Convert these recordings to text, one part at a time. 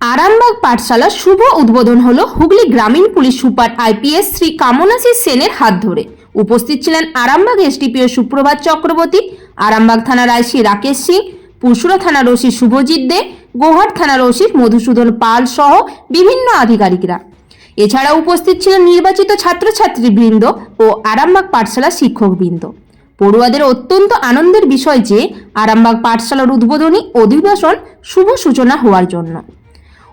আরামবাগ পাঠশালা শুভ উদ্বোধন হলো হুগলি গ্রামীণ পুলিশ সুপার আইপিএস শ্রী কামনাসী সেনের হাত ধরে। উপস্থিত ছিলেন আরামবাগ এসডিপিও সুপ্রভাত চক্রবর্তী, আরামবাগ থানার আইসি রাকেশ সিং পুরসুরা থানার ওসি শুভজিৎ দে, গোহাট থানার ওসি মধুসূদন পাল সহ বিভিন্ন আধিকারিকরা। এছাড়া উপস্থিত ছিলেন নির্বাচিত ছাত্রছাত্রীবৃন্দ ও আরামবাগ পাঠশালার শিক্ষকবৃন্দ। পড়ুয়াদের অত্যন্ত আনন্দের বিষয় যে, আরামবাগ পাঠশালার উদ্বোধনী অধিবেশন শুভ সূচনা হওয়ার জন্য।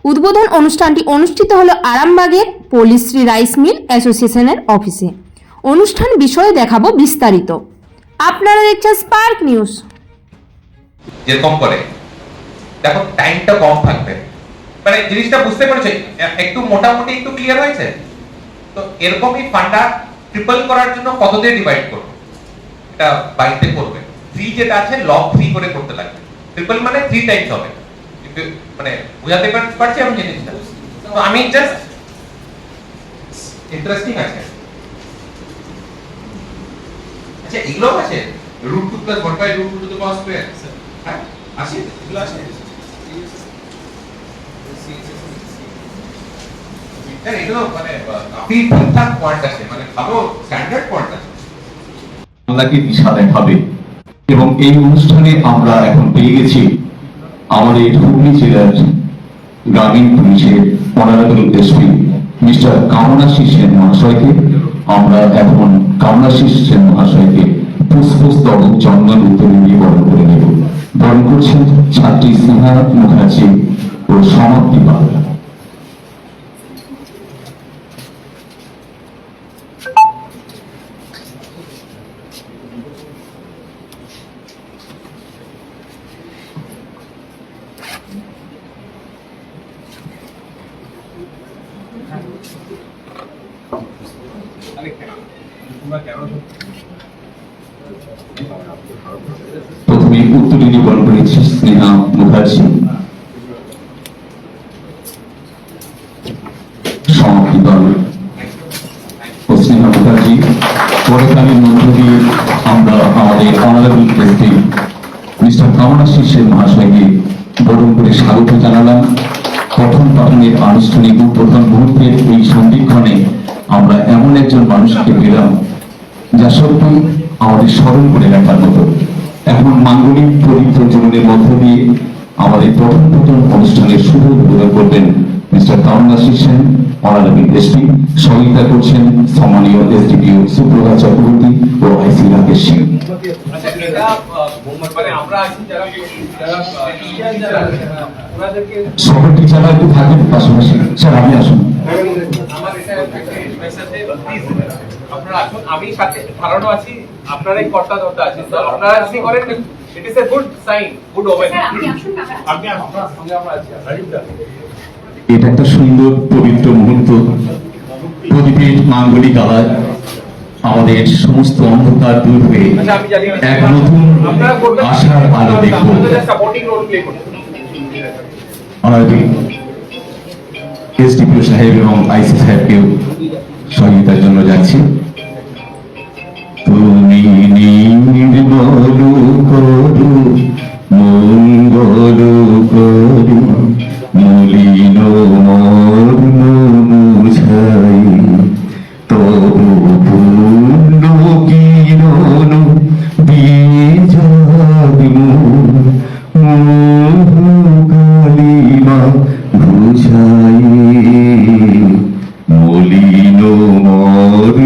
উদ্বোধন অনুষ্ঠানটি অনুষ্ঠিত হলো আরামবাগের পলিশ্রী রাইস মিল অ্যাসোসিয়েশনের অফিসে। অনুষ্ঠান বিষয়ে দেখাবো বিস্তারিত। আপনারা দেখছেন স্পার্ক নিউজ। যেরকম করে। দেখো টাইমটা কম থাকবে। মানে জিনিসটা বুঝতে পেরেছ? একটু মোটামুটি একটু ক্লিয়ার হয়েছে? তো এরকমই ফান্ডা ট্রিপল করার জন্য কত দিয়ে ডিভাইড করব? এটা বাড়িতে করবে। থ্রি যেটা আছে লগ থ্রি করে করতে লাগবে। ট্রিপল মানে থ্রি টাইমস হবে। মানে বুঝাতে পারছি আমি জিনিসটা। তো আমি জাস্ট ইন্টারেস্টিং আছে। আচ্ছা এগুলো আছে? Root 2 plus 1 by root 2 to the power square. হ্যাঁ আছে? এগুলো আছে। এগুলো মানে কাফি ঠিকঠাক পয়েন্ট আছে মানে ভালো স্ট্যান্ডার্ড পয়েন্ট আছে। বাংলাকে দিশা দেখাবে এবং এই অনুষ্ঠানে আমরা এখন পেয়ে গেছি আমাদের হুগলি জেলার গ্রামীণ পুলিশের honourable SP mister Kamanashi Sen মহাশয়কে, আমরা এখন কামনাশী সেন মহাশয়কে পুষ্পস্তবক চন্দন উত্তরে দিয়ে বরণ করে নেব। বরণ করছেন ছাত্রী স্নেহা মুখার্জি ও সমাপ্তি পাল প্রথমে উত্তরীয় বরণ করেছি স্নেহা মুখার্জি। স্নেহা মুখার্জি পরকালীর মধ্য দিয়ে আমরা আমাদের অনারেবল এসপি মিস্টার কামনা শীর্ষের মহাশয়কে বরণ করে স্বাগত জানালাম। পঠন পাঠনের আনুষ্ঠানিক উদ্বোধন মুহূর্তের এই সন্ধিক্ষণে আমরা এমন একজন মানুষকে পেলাম, যা সত্যি আমাদের স্মরণ করে রাখার মতো। এখন মাঙ্গলিক পবিত্র জীবনের মধ্য দিয়ে আমাদের প্রথম প্রথম অনুষ্ঠানের শুভ উদ্বোধন করবেন মিস্টার তারুণাশী সেন। অনারবি এসপি সহযোগিতা করছেন সম্মানীয় এসডিপিও সুপ্রভা চক্রবর্তী ও আইসি রাকেশ সিং। আছি যারা একটু থাকেন পাশাপাশি স্যার আপনি আসুন। আছে, আপনারা আমি সাথে ধারণা আছি আপনারা এই কর্তা ধর্তা আছেন তো আপনারা যদি করেন? It is a good sign good omen আপনি আসুন আপনার সঙ্গে আমরা আছি। এটা একটা সুন্দর, পবিত্র মুহূর্ত। প্রদীপের মাঙ্গলিক আলায় আমাদের সমস্ত অন্ধকার দূর হয়ে এক নতুন আশার আলো দেখব। এসডিপিও সাহেব এবং আইসি সাহেবকেও সহযোগিতার জন্য যাচ্ছি।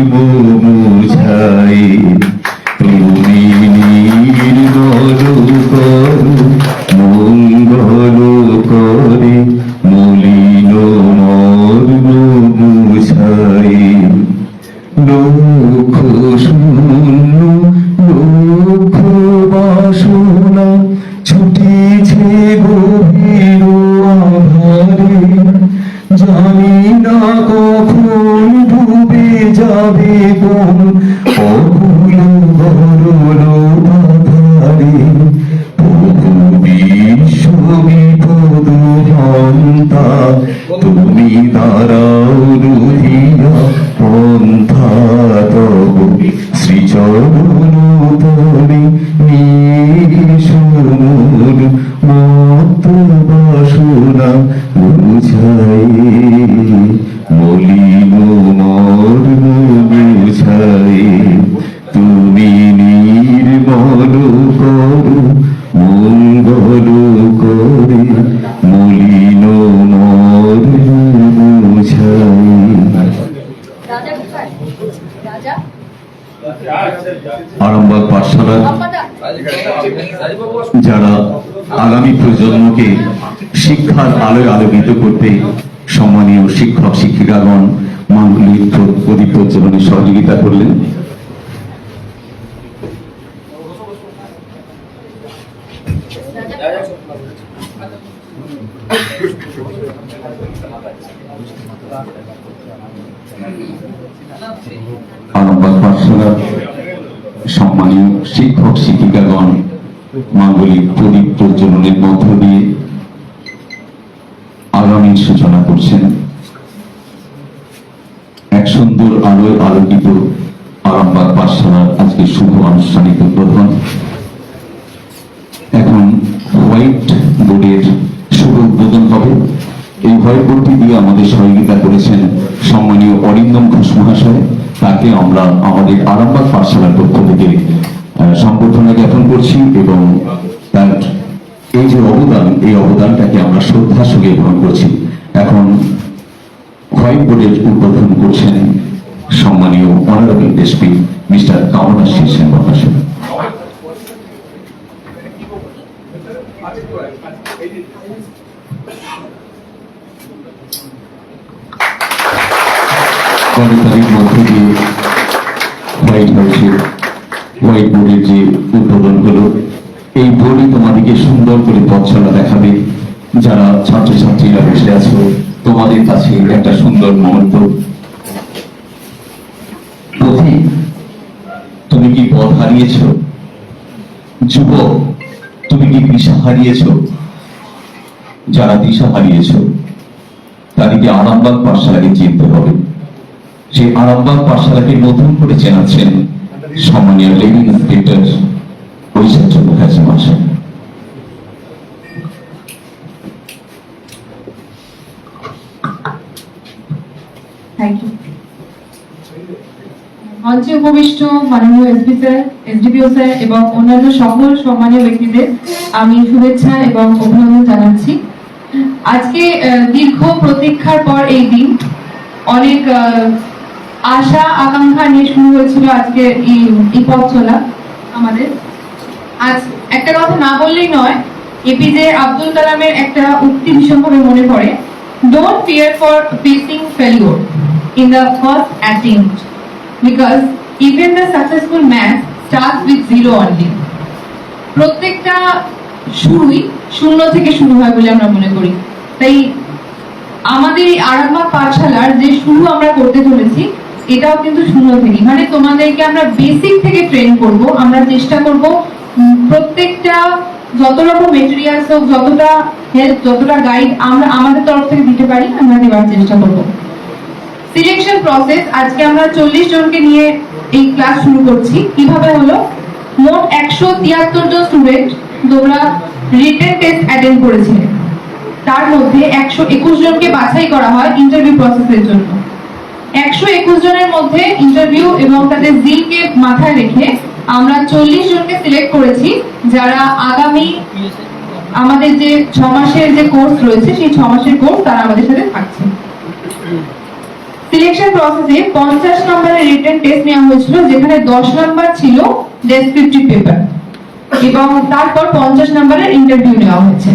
মর্ম আরামবাগ পাঠশালা। যারা আগামী প্রজন্মকে শিক্ষার আলোয় আলোকিত করতে সম্মানীয় শিক্ষক, শিক্ষিকাগণ, মাঙ্গলিক প্রদীপ প্রজ্বলনে সহযোগিতা করলেন। আরামবাগ পাঠশালার সম্মানীয় শিক্ষক, শিক্ষিকাগণ, মাঙ্গলিক প্রদীপ প্রজ্বলনের মধ্য দিয়ে আগামীর সূচনা করছেন। এক সুন্দর আলোয় আলোকিত আরামবাগ পাঠশালার আজকে শুভ আনুষ্ঠানিক উদ্বোধন। এখন হোয়াইট বোর্ডের শুভ উদ্বোধন হবে। এই হোয়াইট বোর্ডটি দিয়ে আমাদের সহযোগিতা করেছেন সম্মানীয় অরিন্দম ঘোষ মহাশয়। তাকে আমরা আমাদের আরামবাগ পাঠশালার পক্ষ থেকে সম্বর্ধনা জ্ঞাপন করছি এবং তার এই যে অবদান, এই অবদানটাকে আমরা শ্রদ্ধার সঙ্গে গ্রহণ করছি। এখন হোয়াইট বোর্ডের উদ্বোধন করছেন সম্মানীয় অনারেবল এসপি মিস্টার কামনা সেন মহাশয় হোয়াইট বোর্ডের যে উদ্বোধন হলো এই বোর্ডে তোমাদেরকে সুন্দর করে পথ চলা দেখাবে যারা ছাত্রছাত্রীরা বসে আছো তোমাদের কাছে একটা সুন্দর মুহূর্ত তুমি কি পথ হারিয়েছ যুবক তুমি কি দিশা হারিয়েছ যারা দিশা হারিয়েছ তাদেরকে আরামবাগ পাঠশালাকে চিনতে হবে সেই আরামবাগ পাঠশালাকে নতুন করে চেনাচ্ছেন সম্মানীয় ঐশ্বর্য মঞ্চে উপবিষ্ট মাননীয় এসপি স্যার এসডিপিও স্যার এবং অন্যান্য সকল সম্মানীয় ব্যক্তিদের আমি শুভেচ্ছা এবং অভিনন্দন জানাচ্ছি। আজকে দীর্ঘ প্রতীক্ষার পর এই দিন অনেক আশা, আকাঙ্ক্ষা নিয়ে শুরু হয়েছিল আজকে এই পথ চলা আমাদের। আজ একটা কথা না বললেই নয়, এপিজে আব্দুল কালামের একটা উক্তি ভীষণভাবে মনে পড়ে। Don't fear for facing failure in the first attempt because even the successful man start with zero only প্রত্যেকটা শুরুই শূন্য থেকে শুরু হয় বলে আমরা মনে করি। তাই আমাদের এই আরামবাগ পাঠশালার যে শুরু আমরা করতে চলেছি এটাও কিন্তু শূন্য থেকে মানে তোমাদেরকে আমরা বেসিক থেকে ট্রেন করব, আমরা চেষ্টা করব প্রত্যেকটা যত রকম মেটেরিয়ালস হোক, যতটা হেল্প যতটা গাইড আমরা আমাদের তরফ থেকে দিতে পারি, আমরা দেওয়ার চেষ্টা করব। সিলেকশন প্রসেস আজকে আমরা চল্লিশ জনকে নিয়ে এই ক্লাস শুরু করছি। কীভাবে হলো? মোট একশো তিয়াত্তর জন স্টুডেন্ট তোমরা রিটেন টেস্ট অ্যাটেন্ড করেছিলে। তার মধ্যে একশো একুশ জনকে বাছাই করা হয় ইন্টারভিউ প্রসেসের জন্য। একশো একুশ জনের মধ্যে ইন্টারভিউ এবং তাদের জিলকে মাথায় রেখে আমরা চল্লিশ জনকে সিলেক্ট করেছি, যারা আগামী আমাদের যে ছ মাসের যে কোর্স রয়েছে, সেই ছ মাসের কোর্স তারা আমাদের সাথে থাকছে। সিলেকশন প্রসেসে পঞ্চাশ নম্বরের রিটেন টেস্ট নেওয়া হয়েছিল, যেখানে দশ নম্বর ছিল ডেসক্রিপটিভ পেপার এবং তারপর পঞ্চাশ নম্বরের ইন্টারভিউ নেওয়া হয়েছে।